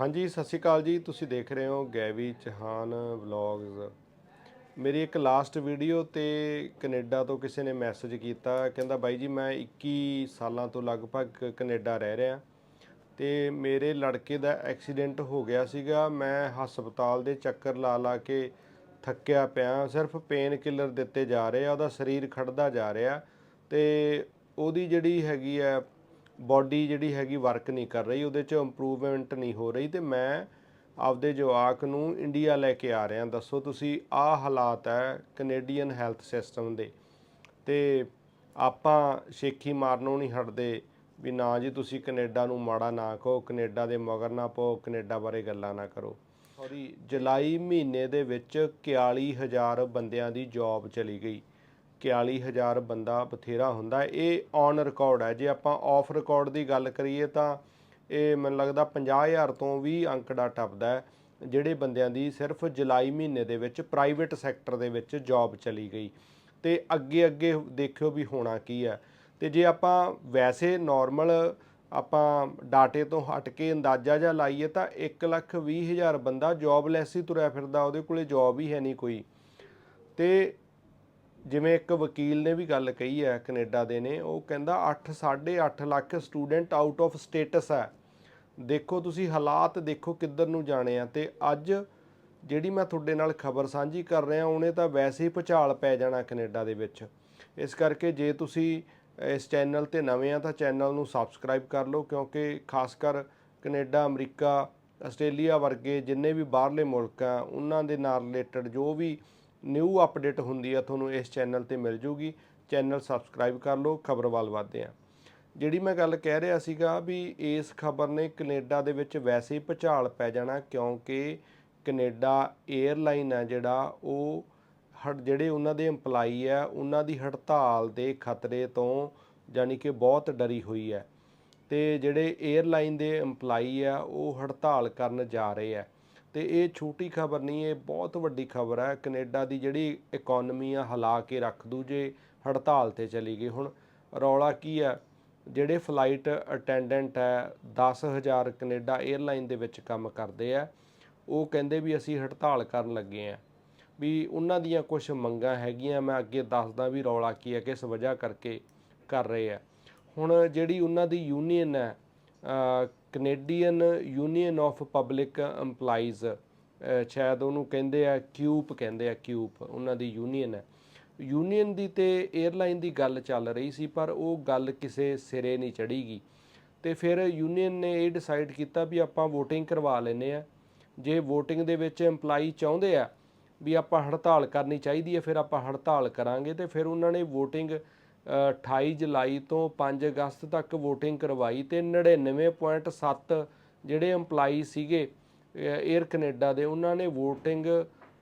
ਹਾਂਜੀ, ਸਤਿ ਸ਼੍ਰੀ ਅਕਾਲ ਜੀ। ਤੁਸੀਂ ਦੇਖ ਰਹੇ ਹੋ ਗੈਵੀ ਚਹਾਨ ਵਲੌਗਸ ਮੇਰੀ ਇੱਕ ਲਾਸਟ ਵੀਡੀਓ ਤੇ ਕੈਨੇਡਾ ਤੋਂ ਕਿਸੇ ਨੇ ਮੈਸੇਜ ਕੀਤਾ। ਕਹਿੰਦਾ, ਬਾਈ ਜੀ, ਮੈਂ 21 ਸਾਲਾਂ ਤੋਂ ਲਗਭਗ ਕੈਨੇਡਾ ਰਹਿ ਰਿਹਾ। ਤੇ ਮੇਰੇ ਲੜਕੇ ਦਾ ਐਕਸੀਡੈਂਟ ਹੋ ਗਿਆ ਸੀਗਾ। ਮੈਂ ਹਸਪਤਾਲ ਦੇ ਚੱਕਰ ਲਾ ਲਾ ਕੇ ਥੱਕਿਆ ਪਿਆ। ਸਿਰਫ ਪੇਨ ਕਿਲਰ ਦਿੱਤੇ ਜਾ ਰਹੇ ਆ। ਉਹਦਾ ਸਰੀਰ ਖੜਦਾ ਜਾ ਰਿਹਾ। ਤੇ ਉਹਦੀ ਜਿਹੜੀ ਹੈਗੀ ਆ ਬਾਡੀ ਜਿਹੜੀ ਹੈਗੀ ਵਰਕ ਨਹੀਂ ਕਰ ਰਹੀ, ਉਹਦੇ 'ਚ ਇੰਪਰੂਵਮੈਂਟ ਨਹੀਂ ਹੋ ਰਹੀ ਤੇ ਮੈਂ ਆਪਦੇ ਜਵਾਕ ਨੂੰ ਇੰਡੀਆ ਲੈ ਕੇ ਆ ਰਿਹਾ। ਦੱਸੋ ਤੁਸੀਂ ਆਹ ਹਾਲਾਤ ਹੈ ਕੈਨੇਡੀਅਨ ਹੈਲਥ ਸਿਸਟਮ ਦੇ। ਤੇ ਆਪਾਂ ਸ਼ੇਖੀ ਮਾਰਨੋਂ ਨਹੀਂ ਹਟਦੇ ਵੀ ਨਾ ਜੀ ਤੁਸੀਂ ਕੈਨੇਡਾ ਨੂੰ ਮਾੜਾ ਨਾ ਕਹੋ, ਕੈਨੇਡਾ ਦੇ ਮਗਰ ਨਾ ਪਾਓ, ਕੈਨੇਡਾ ਬਾਰੇ ਗੱਲਾਂ ਨਾ ਕਰੋ। ਸੌਰੀ, ਜੁਲਾਈ ਮਹੀਨੇ ਦੇ ਵਿੱਚ 41000 ਬੰਦਿਆਂ ਦੀ ਜੌਬ ਚਲੀ ਗਈ। 41000 ਬੰਦਾ ਬਥੇਰਾ ਹੁੰਦਾ ਇਹ ਔਨ ਰਿਕਾਰਡ ਹੈ। ਜੇ ਆਪਾਂ ਆਫ ਰਿਕਾਰਡ ਦੀ ਗੱਲ ਕਰੀਏ ਤਾਂ ਇਹ ਮੈਨੂੰ ਲੱਗਦਾ 50000 ਤੋਂ ਵੀ ਅੰਕੜਾ ਟੱਪਦਾ ਜਿਹੜੇ ਬੰਦਿਆਂ ਦੀ ਸਿਰਫ ਜੁਲਾਈ ਮਹੀਨੇ ਦੇ ਵਿੱਚ ਪ੍ਰਾਈਵੇਟ ਸੈਕਟਰ ਦੇ ਵਿੱਚ ਜੌਬ ਚਲੀ ਗਈ। ਤੇ ਅੱਗੇ ਅੱਗੇ ਦੇਖਿਓ ਵੀ ਹੋਣਾ ਕੀ ਹੈ। ਤੇ ਜੇ ਆਪਾਂ ਵੈਸੇ ਨਾਰਮਲ ਆਪਾਂ ਡਾਟੇ ਤੋਂ ਹਟ ਕੇ ਅੰਦਾਜ਼ਾ ਜਿਹਾ ਲਾਈਏ ਤਾਂ 120000 ਬੰਦਾ ਜੌਬਲੈਸ ਹੀ ਤੁਰਿਆ ਫਿਰਦਾ, ਉਹਦੇ ਕੋਲੇ ਜੌਬ ਹੀ ਹੈ ਨਹੀਂ ਕੋਈ। ਤੇ ਜਿਵੇਂ ਇੱਕ ਵਕੀਲ ਨੇ ਵੀ ਗੱਲ ਕਹੀ ਹੈ ਕੈਨੇਡਾ ਦੇ ਨੇ, ਉਹ ਕਹਿੰਦਾ 8 8.5 lakh student out of states ਹੈ। ਦੇਖੋ ਤੁਸੀਂ ਹਾਲਾਤ, ਦੇਖੋ ਕਿੱਧਰ ਨੂੰ ਜਾਣੇ ਆ ਤੇ ਅੱਜ ਜਿਹੜੀ ਮੈਂ ਤੁਹਾਡੇ ਨਾਲ ਖਬਰ ਸਾਂਝੀ ਕਰ ਰਿਹਾ, ਉਹਨੇ ਤਾਂ ਵੈਸੇ ਹੀ ਭੁਚਾਲ ਪੈ ਜਾਣਾ ਕੈਨੇਡਾ ਦੇ ਵਿੱਚ। ਇਸ ਕਰਕੇ ਜੇ ਤੁਸੀਂ ਇਸ ਚੈਨਲ ਤੇ ਨਵੇਂ ਆ ਤਾਂ ਚੈਨਲ ਨੂੰ ਸਬਸਕ੍ਰਾਈਬ ਕਰ ਲਓ, ਕਿਉਂਕਿ ਖਾਸ ਕਰ ਕੈਨੇਡਾ, ਅਮਰੀਕਾ, ਆਸਟ੍ਰੇਲੀਆ ਵਰਗੇ ਜਿੰਨੇ ਵੀ ਬਾਹਰਲੇ ਮੁਲਕ ਆ, ਉਹਨਾਂ ਦੇ ਨਾਲ ਰਿਲੇਟਡ ਜੋ ਵੀ ਨਿਊ ਅਪਡੇਟ ਹੁੰਦੀ ਆ, ਤੁਹਾਨੂੰ ਇਸ ਚੈਨਲ ਤੇ ਮਿਲ ਜੂਗੀ। ਚੈਨਲ ਸਬਸਕ੍ਰਾਈਬ ਕਰ ਲਓ, ਖਬਰ ਵੱਲ ਵਧਦੇ ਆ। ਜਿਹੜੀ ਮੈਂ ਗੱਲ ਕਹਿ ਰਿਹਾ ਸੀਗਾ ਵੀ ਇਸ ਖਬਰ ਨੇ ਕੈਨੇਡਾ ਦੇ ਵਿੱਚ ਵੈਸੇ ਹੀ ਭੁਚਾਲ ਪੈ ਜਾਣਾ, ਕਿਉਂਕਿ ਕੈਨੇਡਾ 에ਅਰਲਾਈਨ ਹੈ ਜਿਹੜਾ, ਉਹ ਹੜ, ਜਿਹੜੇ ਉਹਨਾਂ ਦੇ EMPLOYE ਆ, ਉਹਨਾਂ ਦੀ ਹੜਤਾਲ ਦੇ ਖਤਰੇ ਤੋਂ ਯਾਨੀ ਕਿ ਬਹੁਤ ਡਰੀ ਹੋਈ ਹੈ ਤੇ ਜਿਹੜੇ 에ਅਰਲਾਈਨ ਦੇ EMPLOYE ਆ, ਉਹ ਹੜਤਾਲ ਕਰਨ ਜਾ ਰਹੇ ਆ। ਤੇ ਇਹ ਛੋਟੀ ਖਬਰ ਨਹੀਂ, ਇਹ ਬਹੁਤ ਵੱਡੀ ਖਬਰ ਹੈ ਕੈਨੇਡਾ ਦੀ ਜਿਹੜੀ ਇਕਨੋਮੀ ਆ, ਹਿਲਾ ਕੇ ਰੱਖ ਦੂ ਜੇ, ਹੜਤਾਲ ਤੇ ਚਲੀ ਗਈ। ਹੁਣ ਰੌਲਾ ਕੀ ਹੈ ਜਿਹੜੇ ਫਲਾਈਟ ਅਟੈਂਡੈਂਟ ਹੈ 10000 ਕੈਨੇਡਾ 에ਅਰਲਾਈਨ ਦੇ ਵਿੱਚ ਕੰਮ ਕਰਦੇ ਆ, ਉਹ ਕਹਿੰਦੇ ਵੀ ਅਸੀਂ ਹੜਤਾਲ ਕਰਨ ਲੱਗੇ ਆ। ਵੀ ਉਹਨਾਂ ਦੀਆਂ ਕੁਝ ਮੰਗਾਂ ਹੈਗੀਆਂ, ਮੈਂ ਅੱਗੇ ਦੱਸਦਾ ਵੀ ਰੌਲਾ ਕੀ ਹੈ ਕਿਸ ਵਜ੍ਹਾ ਕਰਕੇ ਕਰ ਰਹੇ ਆ। ਹੁਣ ਜਿਹੜੀ ਉਹਨਾਂ ਦੀ ਯੂਨੀਅਨ ਹੈ Canadian union of public EMPLOYEES ਸ਼ਾਇਦ ਉਹਨੂੰ ਕਹਿੰਦੇ ਆ ਕਿਊਪ ਕਹਿੰਦੇ ਆ ਕਿਊਪ ਉਹਨਾਂ ਦੀ ਯੂਨੀਅਨ ਹੈ। ਯੂਨੀਅਨ ਦੀ ਤੇ 에ਅਰਲਾਈਨ ਦੀ ਗੱਲ ਚੱਲ ਰਹੀ ਸੀ, ਪਰ ਉਹ ਗੱਲ ਕਿਸੇ ਸਿਰੇ ਨਹੀਂ ਚੜੀਗੀ ਤੇ ਫਿਰ ਯੂਨੀਅਨ ਨੇ ਇਹ ਡਿਸਾਈਡ ਕੀਤਾ ਵੀ ਆਪਾਂ VOTING ਕਰਵਾ ਲੈਨੇ ਆ। ਜੇ VOTING ਦੇ ਵਿੱਚ EMPLOYE ਚਾਹੁੰਦੇ ਆ ਵੀ ਆਪਾਂ ਹੜਤਾਲ ਕਰਨੀ ਚਾਹੀਦੀ ਹੈ, ਫਿਰ ਆਪਾਂ ਹੜਤਾਲ ਕਰਾਂਗੇ ਤੇ ਫਿਰ ਉਹਨਾਂ ਨੇ VOTING 28 ਜੁਲਾਈ ਤੋਂ 5 ਅਗਸਤ ਤੱਕ VOTING ਕਰਵਾਈ ਤੇ 99.7 ਜਿਹੜੇ EMPLOYE ਸੀਗੇ 에ਅਰ ਕੈਨੇਡਾ ਦੇ, ਉਹਨਾਂ ਨੇ VOTING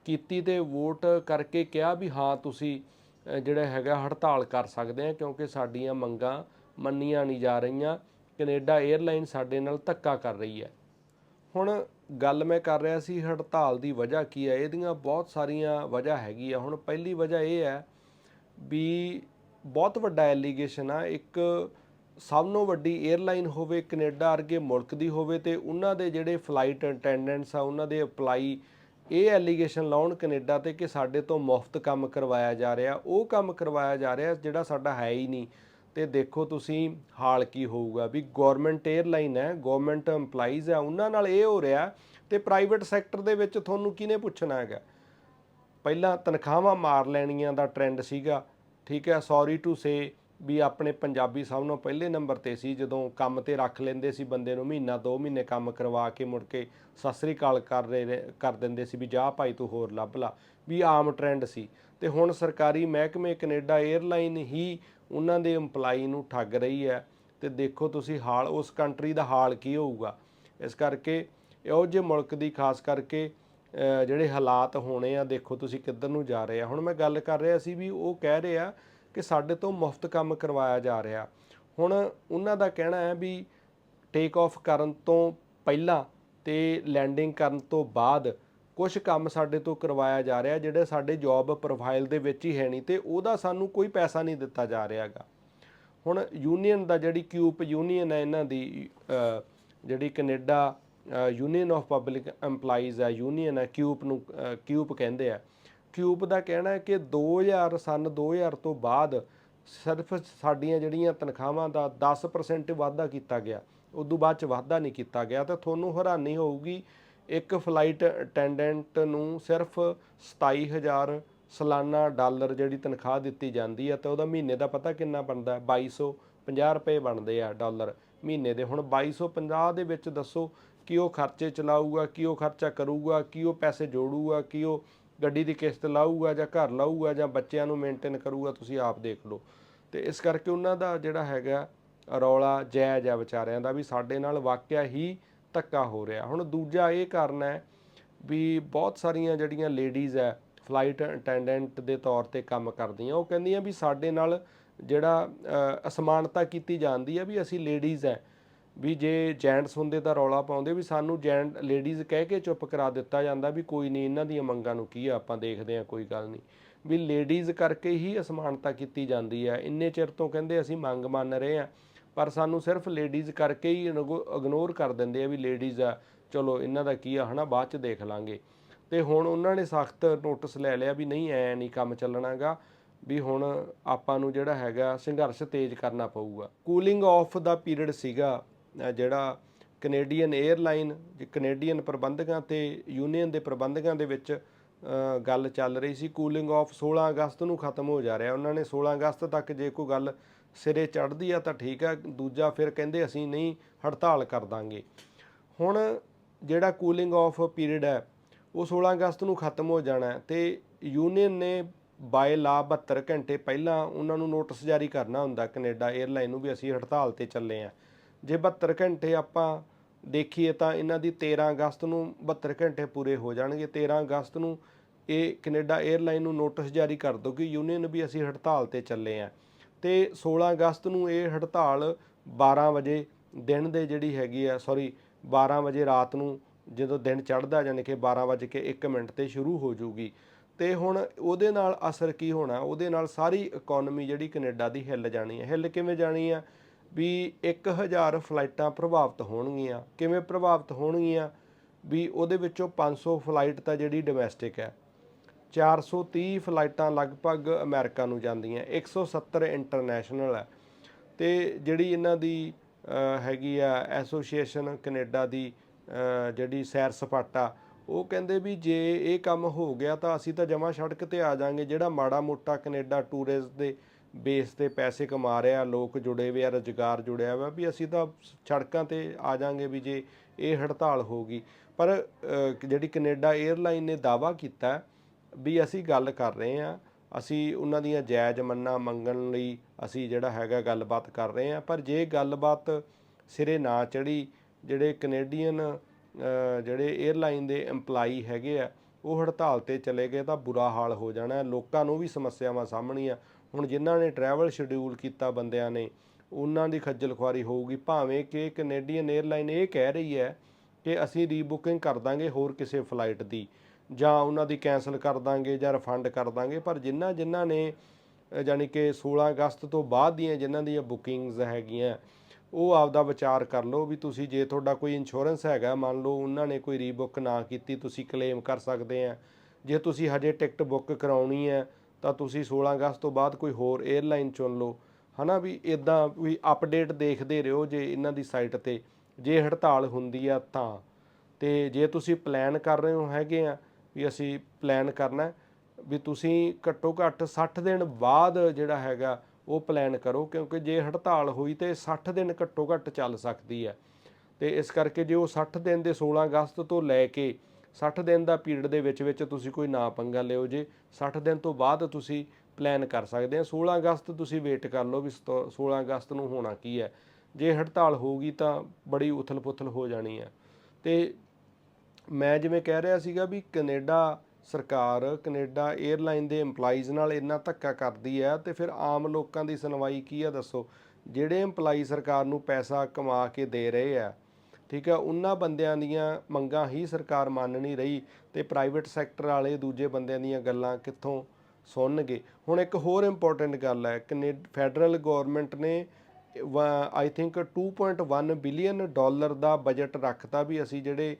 ਕੀਤੀ ਤੇ ਵੋਟ ਕਰਕੇ ਕਿਹਾ ਵੀ ਹਾਂ, ਤੁਸੀਂ ਜਿਹੜਾ ਹੈਗਾ ਹੜਤਾਲ ਕਰ ਸਕਦੇ ਆ ਕਿਉਂਕਿ ਸਾਡੀਆਂ ਮੰਗਾਂ ਮੰਨੀਆਂ ਨਹੀਂ ਜਾ ਰਹੀਆਂ। ਕੈਨੇਡਾ 에ਅਰਲਾਈਨ ਸਾਡੇ ਨਾਲ ਧੱਕਾ ਕਰ ਰਹੀ ਹੈ। ਹੁਣ ਗੱਲ ਮੈਂ ਕਰ ਰਿਹਾ ਸੀ ਹੜਤਾਲ ਦੀ ਵਜ੍ਹਾ ਕੀ ਹੈ? ਇਹਦੀਆਂ ਬਹੁਤ ਸਾਰੀਆਂ ਵਜ੍ਹਾ ਹੈਗੀ ਆ। ਹੁਣ ਪਹਿਲੀ ਵਜ੍ਹਾ ਇਹ ਹੈ ਵੀ ਬਹੁਤ ਵੱਡਾ ਐਲੀਗੇਸ਼ਨ ਆ। ਇੱਕ ਸਭ ਤੋਂ ਵੱਡੀ 에ਅਰਲਾਈਨ ਹੋਵੇ, ਕੈਨੇਡਾ ਵਰਗੇ ਮੁਲਕ ਦੀ ਹੋਵੇ ਤੇ ਉਹਨਾਂ ਦੇ ਜਿਹੜੇ ਫਲਾਈਟ ਅਟੈਂਡੈਂਟਸ ਆ, ਉਹਨਾਂ ਦੇ ਅਪਲਾਈ ਇਹ ਐਲੀਗੇਸ਼ਨ ਲਾਉਣ ਕੈਨੇਡਾ ਤੇ ਕਿ ਸਾਡੇ ਤੋਂ ਮੁਫਤ ਕੰਮ ਕਰਵਾਇਆ ਜਾ ਰਿਹਾ। ਉਹ ਕੰਮ ਕਰਵਾਇਆ ਜਾ ਰਿਹਾ ਜਿਹੜਾ ਸਾਡਾ ਹੈ ਹੀ ਨਹੀਂ। ਤੇ ਦੇਖੋ ਤੁਸੀਂ ਹਾਲ ਕੀ ਹੋਊਗਾ ਵੀ ਗਵਰਨਮੈਂਟ 에ਅਰਲਾਈਨ ਹੈ ਗਵਰਨਮੈਂਟ EMPLOYEES ਆ, ਉਹਨਾਂ ਨਾਲ ਇਹ ਹੋ ਰਿਹਾ ਤੇ ਪ੍ਰਾਈਵੇਟ ਸੈਕਟਰ ਦੇ ਵਿੱਚ ਤੁਹਾਨੂੰ ਕਿਹਨੇ ਪੁੱਛਣਾ ਹੈਗਾ? ਪਹਿਲਾਂ ਤਨਖਾਹਾਂ ਮਾਰ ਲੈਣੀਆਂ ਦਾ ਟ੍ਰੈਂਡ ਸੀਗਾ। ਠੀਕ ਹੈ ਸੌਰੀ ਟੂ ਸੇ ਵੀ ਆਪਣੇ ਪੰਜਾਬੀ ਸਭ ਨੂੰ ਪਹਿਲੇ ਨੰਬਰ ਤੇ ਸੀ, ਜਦੋਂ ਕੰਮ ਤੇ ਰੱਖ ਲੈਂਦੇ ਸੀ ਬੰਦੇ ਨੂੰ ਮਹੀਨਾ, ਦੋ ਮਹੀਨੇ ਕੰਮ ਕਰਵਾ ਕੇ ਮੁੜ ਕੇ ਸਤਿ ਸ੍ਰੀ ਅਕਾਲ ਕਰ ਰਹੇ ਕਰ ਦਿੰਦੇ ਸੀ ਵੀ ਜਾ ਭਾਈ ਤੂੰ ਹੋਰ ਲੱਭ ਲਾ, ਵੀ ਆਮ ਟ੍ਰੈਂਡ ਸੀ। ਤੇ ਹੁਣ ਸਰਕਾਰੀ ਮਹਿਕਮੇ ਕੈਨੇਡਾ 에ਅਰਲਾਈਨ ਹੀ ਉਹਨਾਂ ਦੇ EMPLOYE ਨੂੰ ਠੱਗ ਰਹੀ ਹੈ। ਤੇ ਦੇਖੋ ਤੁਸੀਂ ਹਾਲ, ਉਸ ਕੰਟਰੀ ਦਾ ਹਾਲ ਕੀ ਹੋਊਗਾ। ਇਸ ਕਰਕੇ ਇਹੋ ਜਿਹੇ ਮੁਲਕ ਦੀ ਖਾਸ ਕਰਕੇ ਜਿਹੜੇ ਹਾਲਾਤ ਹੋਣੇ ਆ, ਦੇਖੋ ਤੁਸੀਂ ਕਿੱਧਰ ਨੂੰ ਜਾ ਰਹੇ ਆ। ਹੁਣ ਮੈਂ ਗੱਲ ਕਰ ਰਿਹਾ ਸੀ ਵੀ ਉਹ ਕਹਿ ਰਹੇ ਆ ਕਿ ਸਾਡੇ ਤੋਂ ਮੁਫਤ ਕੰਮ ਕਰਵਾਇਆ ਜਾ ਰਿਹਾ। ਹੁਣ ਉਹਨਾਂ ਦਾ ਕਹਿਣਾ ਹੈ ਵੀ ਟੇਕ ਆਫ ਕਰਨ ਤੋਂ ਪਹਿਲਾਂ ਤੇ ਲੈਂਡਿੰਗ ਕਰਨ ਤੋਂ ਬਾਅਦ ਕੁਝ ਕੰਮ ਸਾਡੇ ਤੋਂ ਕਰਵਾਇਆ ਜਾ ਰਿਹਾ, ਜਿਹੜੇ ਸਾਡੇ ਜੌਬ ਪ੍ਰੋਫਾਈਲ ਦੇ ਵਿੱਚ ਹੀ ਹੈ ਨਹੀਂ ਤੇ ਉਹਦਾ ਸਾਨੂੰ ਕੋਈ ਪੈਸਾ ਨਹੀਂ ਦਿੱਤਾ ਜਾ ਰਿਹਾਗਾ ਹੁਣ ਯੂਨੀਅਨ ਦਾ ਜਿਹੜੀ ਕਿਊਪ ਯੂਨੀਅਨ ਹੈ, ਇਹਨਾਂ ਦੀ ਜਿਹੜੀ Canada union of public EMPLOYEES ਹੈ ਯੂਨੀਅਨ ਹੈ ਕਿਊਪ ਨੂੰ ਕਿਊਪ ਕਹਿੰਦੇ ਆ। ਕਿਊਪ ਦਾ ਕਹਿਣਾ ਹੈ ਕਿ 2000 ਸਨ 2000 ਤੋਂ ਬਾਅਦ ਸਿਰਫ ਸਾਡੀਆਂ ਜਿਹੜੀਆਂ ਤਨਖਾਹਾਂ ਦਾ 10% ਵਾਧਾ ਕੀਤਾ ਗਿਆ, ਉਦੋਂ ਬਾਅਦ ਚ ਵਾਧਾ ਨਹੀਂ ਕੀਤਾ ਗਿਆ, ਤਾਂ ਤੁਹਾਨੂੰ ਹੈਰਾਨੀ ਹੋਊਗੀ, ਇੱਕ ਫਲਾਈਟ ਅਟੈਂਡੈਂਟ ਨੂੰ ਸਿਰਫ 27000 ਸਾਲਾਨਾ ਡਾਲਰ ਜਿਹੜੀ ਤਨਖਾਹ ਦਿੱਤੀ ਜਾਂਦੀ ਹੈ, ਤਾਂ ਉਹਦਾ ਮਹੀਨੇ ਦਾ ਪਤਾ ਕਿੰਨਾ ਬਣਦਾ ਹੈ? 2250 ਰੁਪਏ ਬਣਦੇ ਆ ਡਾਲਰ ਮਹੀਨੇ ਦੇ। ਹੁਣ 2250 ਦੇ ਵਿੱਚ ਦੱਸੋ ਕਿ ਉਹ ਖਰਚੇ ਚਲਾਊਗਾ, ਕਿ ਉਹ ਖਰਚਾ ਕਰੂਗਾ, ਕਿ ਉਹ ਪੈਸੇ ਜੋੜੂਗਾ, ਕਿ ਉਹ ਗੱਡੀ ਦੀ ਕਿਸ਼ਤ ਲਾਊਗਾ ਜਾਂ ਘਰ ਲਾਊਗਾ ਜਾਂ ਬੱਚਿਆਂ ਨੂੰ ਮੇਨਟੇਨ ਕਰੂਗਾ, ਤੁਸੀਂ ਆਪ ਦੇਖ ਲਓ। ਤੇ ਇਸ ਕਰਕੇ ਉਹਨਾਂ ਦਾ ਜਿਹੜਾ ਹੈਗਾ ਰੌਲਾ ਜਾਇਜ਼ ਆ ਵਿਚਾਰਿਆਂ ਦਾ ਵੀ ਸਾਡੇ ਨਾਲ ਵਾਕਿਆ ਹੀ ਧੱਕਾ ਹੋ ਰਿਹਾ। ਹੁਣ ਦੂਜਾ ਇਹ ਕਾਰਨ ਹੈ ਵੀ ਬਹੁਤ ਸਾਰੀਆਂ ਜਿਹੜੀਆਂ ਲੇਡੀਜ਼ ਐ ਫਲਾਈਟ ਅਟੈਂਡੈਂਟ ਦੇ ਤੌਰ ਤੇ ਕੰਮ ਕਰਦੀਆਂ, ਉਹ ਕਹਿੰਦੀਆਂ ਵੀ ਸਾਡੇ ਨਾਲ ਜਿਹੜਾ ਅਸਮਾਨਤਾ ਕੀਤੀ ਜਾਂਦੀ ਹੈ ਵੀ ਅਸੀਂ ਲੇਡੀਜ਼ ਐ ਵੀ ਜੇ ਜੈਂਟਸ ਹੁੰਦੇ ਤਾਂ ਰੌਲਾ ਪਾਉਂਦੇ ਵੀ ਸਾਨੂੰ ਜੈਂਟ ਲੇਡੀਜ਼ ਕਹਿ ਕੇ ਚੁੱਪ ਕਰਾ ਦਿੱਤਾ ਜਾਂਦਾ ਵੀ ਕੋਈ ਨਹੀਂ, ਇਹਨਾਂ ਦੀਆਂ ਮੰਗਾਂ ਨੂੰ ਕੀ ਆ, ਆਪਾਂ ਦੇਖਦੇ ਆ ਕੋਈ ਗੱਲ ਨਹੀਂ। ਵੀ ਲੇਡੀਜ਼ ਕਰਕੇ ਹੀ ਅਸਮਾਨਤਾ ਕੀਤੀ ਜਾਂਦੀ ਹੈ ਇੰਨੇ ਚਿਰ ਤੋਂ ਕਹਿੰਦੇ ਅਸੀਂ ਮੰਗ ਮੰਨ ਰਹੇ ਆ ਪਰ ਸਾਨੂੰ ਸਿਰਫ ਲੇਡੀਜ਼ ਕਰਕੇ ਹੀ ਇਗਨੋਰ ਕਰ ਦਿੰਦੇ ਆ ਵੀ ਲੇਡੀਜ਼ ਆ, ਚਲੋ ਇਹਨਾਂ ਦਾ ਕੀ ਆ, ਹਨਾ, ਬਾਅਦ ਚ ਦੇਖ ਲਾਂਗੇ। ਤੇ ਹੁਣ ਉਹਨਾਂ ਨੇ ਸਖਤ ਨੋਟਿਸ ਲੈ ਲਿਆ ਵੀ ਨਹੀਂ, ਐ ਨਹੀਂ ਕੰਮ ਚੱਲਣਾਗਾ, ਵੀ ਹੁਣ ਆਪਾਂ ਨੂੰ ਜਿਹੜਾ ਹੈਗਾ ਸੰਘਰਸ਼ ਤੇਜ਼ ਕਰਨਾ ਪਊਗਾ। ਕੂਲਿੰਗ ਆਫ ਦਾ ਪੀਰੀਅਡ ਸੀਗਾ। ਜਿਹੜਾ ਕੈਨੇਡੀਅਨ 에ਅਰਲਾਈਨ ਕੈਨੇਡੀਅਨ ਪ੍ਰਬੰਧਕਾਂ ਤੇ ਯੂਨੀਅਨ ਦੇ ਪ੍ਰਬੰਧਕਾਂ ਦੇ ਵਿੱਚ ਗੱਲ ਚੱਲ ਰਹੀ ਸੀ ਕੂਲਿੰਗ ਆਫ 16 ਅਗਸਤ ਨੂੰ ਖਤਮ ਹੋ ਜਾ ਰਿਹਾ। ਉਹਨਾਂ ਨੇ 16 ਅਗਸਤ ਤੱਕ ਜੇ ਕੋਈ ਗੱਲ ਸਿਰੇ ਚੜ੍ਹਦੀ ਆ ਤਾਂ ਠੀਕ ਆ, ਦੂਜਾ ਫਿਰ ਕਹਿੰਦੇ ਅਸੀਂ ਨਹੀਂ, ਹੜਤਾਲ ਕਰ ਦਾਂਗੇ। ਹੁਣ ਜਿਹੜਾ ਕੂਲਿੰਗ ਆਫ ਪੀਰੀਅਡ ਹੈ, ਉਹ 16 ਅਗਸਤ ਨੂੰ ਖਤਮ ਹੋ ਜਾਣਾ ਹੈ ਤੇ ਯੂਨੀਅਨ ਨੇ ਬਾਏ ਲਾ 72 ਘੰਟੇ ਪਹਿਲਾਂ ਉਹਨਾਂ ਨੂੰ ਨੋਟਿਸ ਜਾਰੀ ਕਰਨਾ ਹੁੰਦਾ ਕੈਨੇਡਾ 에ਅਰਲਾਈਨ ਨੂੰ ਵੀ ਅਸੀਂ ਹੜਤਾਲ ਤੇ ਚੱਲੇ ਆ ਜੇ 72 ਘੰਟੇ ਆਪਾਂ ਦੇਖੀਏ ਤਾਂ ਇਹਨਾਂ ਦੀ 13 ਅਗਸਤ ਨੂੰ 72 ਘੰਟੇ ਪੂਰੇ ਹੋ ਜਾਣਗੇ। 13 ਅਗਸਤ ਨੂੰ ਇਹ ਕੈਨੇਡਾ 에ਅਰਲਾਈਨ ਨੂੰ ਨੋਟਿਸ ਜਾਰੀ ਕਰ ਦੋਗੀ ਯੂਨੀਅਨ ਵੀ ਅਸੀਂ ਹੜਤਾਲ ਤੇ ਚੱਲੇ ਆ। ਤੇ 16 ਅਗਸਤ ਨੂੰ ਇਹ ਹੜਤਾਲ 12 ਵਜੇ ਦਿਨ ਦੇ ਜਿਹੜੀ ਹੈਗੀ ਆ, ਸੌਰੀ 12 ਵਜੇ ਰਾਤ ਨੂੰ ਜਦੋਂ ਦਿਨ ਚੜ੍ਹਦਾ, ਯਾਨੀ ਕਿ 12 ਵਜੇ ਕੇ 1 ਮਿੰਟ ਤੇ ਸ਼ੁਰੂ ਹੋ ਜੂਗੀ। ਤੇ ਹੁਣ ਉਹਦੇ ਨਾਲ ਅਸਰ ਕੀ ਹੋਣਾ? ਉਹਦੇ ਨਾਲ ਸਾਰੀ ਇਕਨੋਮੀ ਜਿਹੜੀ ਕੈਨੇਡਾ ਦੀ ਹਿੱਲ ਜਾਣੀ ਹੈ। ਹਿੱਲ ਕਿਵੇਂ ਜਾਣੀ ਆ? ਵੀ 1000 ਫਲਾਈਟਾਂ ਪ੍ਰਭਾਵਿਤ ਹੋਣਗੀਆਂ। ਕਿਵੇਂ ਪ੍ਰਭਾਵਿਤ ਹੋਣਗੀਆਂ? ਵੀ ਉਹਦੇ ਵਿੱਚੋਂ 500 ਫਲਾਈਟ ਤਾਂ ਜਿਹੜੀ ਡੋਮੈਸਟਿਕ ਹੈ। 430 ਫਲਾਈਟਾਂ ਲਗਭਗ ਅਮਰੀਕਾ ਨੂੰ ਜਾਂਦੀਆਂ। 170 ਇੰਟਰਨੈਸ਼ਨਲ ਹੈ। ਤੇ ਜਿਹੜੀ ਇਹਨਾਂ ਦੀ ਹੈਗੀ ਆ ਐਸੋਸੀਏਸ਼ਨ ਕੈਨੇਡਾ ਦੀ ਜਿਹੜੀ ਸੈਰ ਸਪਾਟਾ, ਉਹ ਕਹਿੰਦੇ ਵੀ ਜੇ ਇਹ ਕੰਮ ਹੋ ਗਿਆ ਤਾਂ ਅਸੀਂ ਤਾਂ ਜਮਾ ਸੜਕ ਤੇ ਆ ਜਾਾਂਗੇ। ਜਿਹੜਾ ਮਾੜਾ ਮੋਟਾ ਕੈਨੇਡਾ ਟੂਰਿਸਟ ਦੇ ਬੇਸ ਤੇ ਪੈਸੇ ਕਮਾ ਰਿਹਾ ਲੋਕ ਜੁੜੇ ਹੋਏ ਆ, ਰੁਜ਼ਗਾਰ ਜੁੜਿਆ ਵਾ ਵੀ ਅਸੀਂ ਤਾਂ ਸੜਕਾਂ ਤੇ ਆ ਜਾਾਂਗੇ ਵੀ ਜੇ ਇਹ ਹੜਤਾਲ ਹੋਗੀ ਪਰ ਜਿਹੜੀ ਕੈਨੇਡਾ 에ਅਰਲਾਈਨ ਨੇ ਦਾਵਾ ਕੀਤਾ ਵੀ ਅਸੀਂ ਗੱਲ ਕਰ ਰਹੇ ਹਾਂ ਅਸੀਂ ਉਹਨਾਂ ਦੀਆਂ ਜਾਇਜ਼ ਮੰਨਾਂ ਮੰਗਣ ਲਈ ਅਸੀਂ ਜਿਹੜਾ ਹੈਗਾ ਗੱਲਬਾਤ ਕਰ ਰਹੇ ਹਾਂ ਪਰ ਜੇ ਗੱਲਬਾਤ ਸਿਰੇ ਨਾ ਚੜੀ ਜਿਹੜੇ ਕੈਨੇਡੀਅਨ ਜਿਹੜੇ 에ਅਰਲਾਈਨ ਦੇ EMPLOYE ਹੈਗੇ ਆ, ਉਹ ਹੜਤਾਲ ਤੇ ਚਲੇ ਗਏ ਤਾਂ ਬੁਰਾ ਹਾਲ ਹੋ ਜਾਣਾ, ਲੋਕਾਂ ਨੂੰ ਵੀ ਸਮੱਸਿਆਵਾਂ ਸਾਹਮਣੀਆਂ ਹੁਣ ਜਿਨ੍ਹਾਂ ਨੇ ਟਰੈਵਲ ਸ਼ਡਿਊਲ ਕੀਤਾ ਬੰਦਿਆਂ ਨੇ ਉਹਨਾਂ ਦੀ ਖੱਜਲ ਖੁਆਰੀ ਹੋਊਗੀ। ਭਾਵੇਂ ਕਿ ਕੈਨੇਡੀਅਨ 에ਅਰਲਾਈਨ ਇਹ ਕਹਿ ਰਹੀ ਹੈ ਕਿ ਅਸੀਂ ਰੀਬੁਕਿੰਗ ਕਰ ਦਾਂਗੇ ਹੋਰ ਕਿਸੇ ਫਲਾਈਟ ਦੀ ਜਾਂ ਉਹਨਾਂ ਦੀ ਕੈਨਸਲ ਕਰ ਦਾਂਗੇ ਜਾਂ ਰਿਫੰਡ ਕਰ ਦਾਂਗੇ ਪਰ ਜਿਨ੍ਹਾਂ ਜਿਨ੍ਹਾਂ ਨੇ ਅ, ਜਾਣੀ ਕਿ 16 ਅਗਸਤ ਤੋਂ ਬਾਅਦ ਦੀਆਂ ਜਿਨ੍ਹਾਂ ਦੀਆਂ ਬੁਕਿੰਗਸ ਹੈਗੀਆਂ ਉਹ ਆਪਦਾ ਵਿਚਾਰ ਕਰ ਲਓ ਵੀ ਤੁਸੀਂ ਜੇ ਤੁਹਾਡਾ ਕੋਈ ਇੰਸ਼ੋਰੈਂਸ ਹੈਗਾ ਮੰਨ ਲਓ ਉਹਨਾਂ ਨੇ ਕੋਈ ਰੀਬੁੱਕ ਨਾ ਕੀਤੀ ਤੁਸੀਂ ਕਲੇਮ ਕਰ ਸਕਦੇ ਆ। ਜੇ ਤੁਸੀਂ ਹਜੇ ਟਿਕਟ ਬੁੱਕ ਕਰਾਉਣੀ ਹੈ ਤਾਂ ਤੁਸੀਂ 16 ਅਗਸਤ ਤੋਂ ਬਾਅਦ ਕੋਈ ਹੋਰ 에ਅਰਲਾਈਨ ਚੁਣ ਲਓ। ਹਨਾ ਵੀ ਇਦਾਂ ਵੀ ਅਪਡੇਟ ਦੇਖਦੇ ਰਹੋ ਜੇ ਇਹਨਾਂ ਦੀ ਸਾਈਟ ਤੇ। ਜੇ ਹੜਤਾਲ ਹੁੰਦੀ ਆ ਤਾਂ। ਤੇ ਜੇ ਤੁਸੀਂ ਪਲਾਨ ਕਰ ਰਹੇ ਹੋ ਹੈਗੇ ਆ ਵੀ ਅਸੀਂ ਪਲਾਨ ਕਰਨਾ ਵੀ ਤੁਸੀਂ ਘੱਟੋ ਘੱਟ 60 ਦਿਨ ਬਾਅਦ ਜਿਹੜਾ ਹੈਗਾ ਉਹ ਪਲਾਨ ਕਰੋ, ਕਿਉਂਕਿ ਜੇ ਹੜਤਾਲ ਹੋਈ ਤੇ 60 ਦਿਨ ਘੱਟੋ ਘੱਟ ਚੱਲ ਸਕਦੀ ਹੈ ਤੇ ਇਸ ਕਰਕੇ ਜੇ ਉਹ 60 ਦਿਨ ਦੇ 16 ਅਗਸਤ ਤੋਂ ਲੈ ਕੇ 60 ਦਿਨ ਦਾ ਪੀਰੀਅਡ ਦੇ ਵਿੱਚ ਵਿੱਚ ਤੁਸੀਂ ਕੋਈ ਨਾ ਪੰਗਾ ਲਿਓ ਜੇ। 60 ਦਿਨ ਤੋਂ ਬਾਅਦ ਤੁਸੀਂ ਪਲਾਨ ਕਰ ਸਕਦੇ ਆ। 16 ਅਗਸਤ ਤੁਸੀਂ ਵੇਟ ਕਰ ਲਓ ਵੀ ਸਤੋ- 16 ਅਗਸਤ ਨੂੰ ਹੋਣਾ ਕੀ ਹੈ। ਜੇ ਹੜਤਾਲ ਹੋਊਗੀ ਤਾਂ ਬੜੀ ਉਥਲ-ਪੁਥਲ ਹੋ ਜਾਣੀ ਹੈ। ਤੇ ਮੈਂ ਜਿਵੇਂ ਕਹਿ ਰਿਹਾ ਸੀਗਾ ਵੀ ਕੈਨੇਡਾ ਸਰਕਾਰ, ਕੈਨੇਡਾ 에ਅਰਲਾਈਨ ਦੇ EMPLOYEES ਨਾਲ ਇੰਨਾ ਧੱਕਾ ਕਰਦੀ ਹੈ ਤੇ ਫਿਰ ਆਮ ਲੋਕਾਂ ਦੀ ਸੁਣਵਾਈ ਕੀ ਆ ਦੱਸੋ? ਜਿਹੜੇ EMPLOYEE ਸਰਕਾਰ ਨੂੰ ਪੈਸਾ ਕਮਾ ਕੇ ਦੇ ਰਹੇ ਆ ਠੀਕ ਹੈ, ਉਹਨਾਂ ਬੰਦਿਆਂ ਦੀਆਂ ਮੰਗਾਂ ਹੀ ਸਰਕਾਰ ਮੰਨ ਨਹੀਂ ਰਹੀ ਤੇ ਪ੍ਰਾਈਵੇਟ ਸੈਕਟਰ ਵਾਲੇ ਦੂਜੇ ਬੰਦਿਆਂ ਦੀਆਂ ਗੱਲਾਂ ਕਿੱਥੋਂ ਸੁਣਨਗੇ? ਹੁਣ ਇੱਕ ਹੋਰ ਇੰਪੋਰਟੈਂਟ ਗੱਲ ਹੈ ਕਿ ਫੈਡਰਲ ਗਵਰਨਮੈਂਟ ਨੇ ਆਈ ਥਿੰਕ 2.1 ਬਿਲੀਅਨ ਡਾਲਰ ਦਾ ਬਜਟ ਰੱਖਤਾ ਵੀ ਅਸੀਂ ਜਿਹੜੇ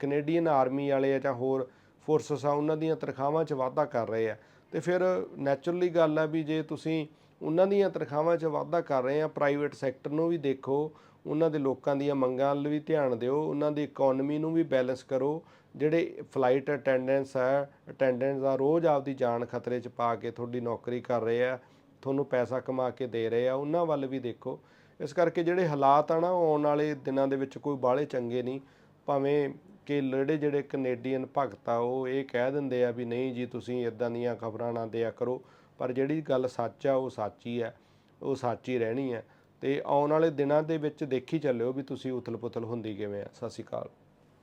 ਕੈਨੇਡੀਅਨ ਆਰਮੀ ਵਾਲੇ ਆ ਜਾਂ ਹੋਰ ਫੋਰਸਸ ਆ, ਉਹਨਾਂ ਦੀਆਂ ਤਨਖਾਹਾਂ 'ਚ ਵਾਧਾ ਕਰ ਰਹੇ ਆ। ਤੇ ਫਿਰ ਨੈਚੁਰਲੀ ਗੱਲ ਆ ਵੀ ਜੇ ਤੁਸੀਂ ਉਹਨਾਂ ਦੀਆਂ ਤਨਖਾਹਾਂ 'ਚ ਵਾਧਾ ਕਰ ਰਹੇ ਆ ਪ੍ਰਾਈਵੇਟ ਸੈਕਟਰ ਨੂੰ ਵੀ ਦੇਖੋ। ਉਹਨਾਂ ਦੇ ਲੋਕਾਂ ਦੀਆਂ ਮੰਗਾਂ ਵੱਲ ਵੀ ਧਿਆਨ ਦਿਓ। ਉਹਨਾਂ ਦੀ ਇਕਨੋਮੀ ਨੂੰ ਵੀ ਬੈਲੈਂਸ ਕਰੋ। ਜਿਹੜੇ ਫਲਾਈਟ ਅਟੈਂਡੈਂਟਸ ਆ ਅਟੈਂਡੈਂਟਸ ਆ, ਰੋਜ਼ ਆਪਦੀ ਜਾਨ ਖਤਰੇ 'ਚ ਪਾ ਕੇ ਤੁਹਾਡੀ ਨੌਕਰੀ ਕਰ ਰਹੇ ਆ, ਤੁਹਾਨੂੰ ਪੈਸਾ ਕਮਾ ਕੇ ਦੇ ਰਹੇ ਆ, ਉਹਨਾਂ ਵੱਲ ਵੀ ਦੇਖੋ। ਇਸ ਕਰਕੇ ਜਿਹੜੇ ਹਾਲਾਤ ਆ ਨਾ ਉਹ ਆਉਣ ਵਾਲੇ ਦਿਨਾਂ ਦੇ ਵਿੱਚ ਕੋਈ ਬਾਹਲੇ ਚੰਗੇ ਨਹੀਂ। ਭਾਵੇਂ ਕਿ ਲੜੇ ਜਿਹੜੇ ਕੈਨੇਡੀਅਨ ਭਗਤ ਆ, ਉਹ ਇਹ ਕਹਿ ਦਿੰਦੇ ਆ ਵੀ, ਨਹੀਂ ਜੀ, ਤੁਸੀਂ ਇਦਾਂ ਦੀਆਂ ਖਬਰਾਂ ਨਾ ਦਿਆ ਕਰੋ। ਪਰ ਜਿਹੜੀ ਗੱਲ ਸੱਚ ਆ, ਉਹ ਸੱਚ ਹੀ ਹੈ ਉਹ ਸੱਚ ਹੀ ਰਹਿਣੀ ਹੈ ਤੇ ਆਉਣ ਵਾਲੇ ਦਿਨਾਂ ਦੇ ਵਿੱਚ ਦੇਖੀ ਚੱਲਿਓ ਵੀ ਤੁਸੀਂ ਉਥਲ-ਪੁਥਲ ਹੁੰਦੀ ਕਿਵੇਂ ਆ। ਸਤਿ ਸ਼੍ਰੀ ਅਕਾਲ।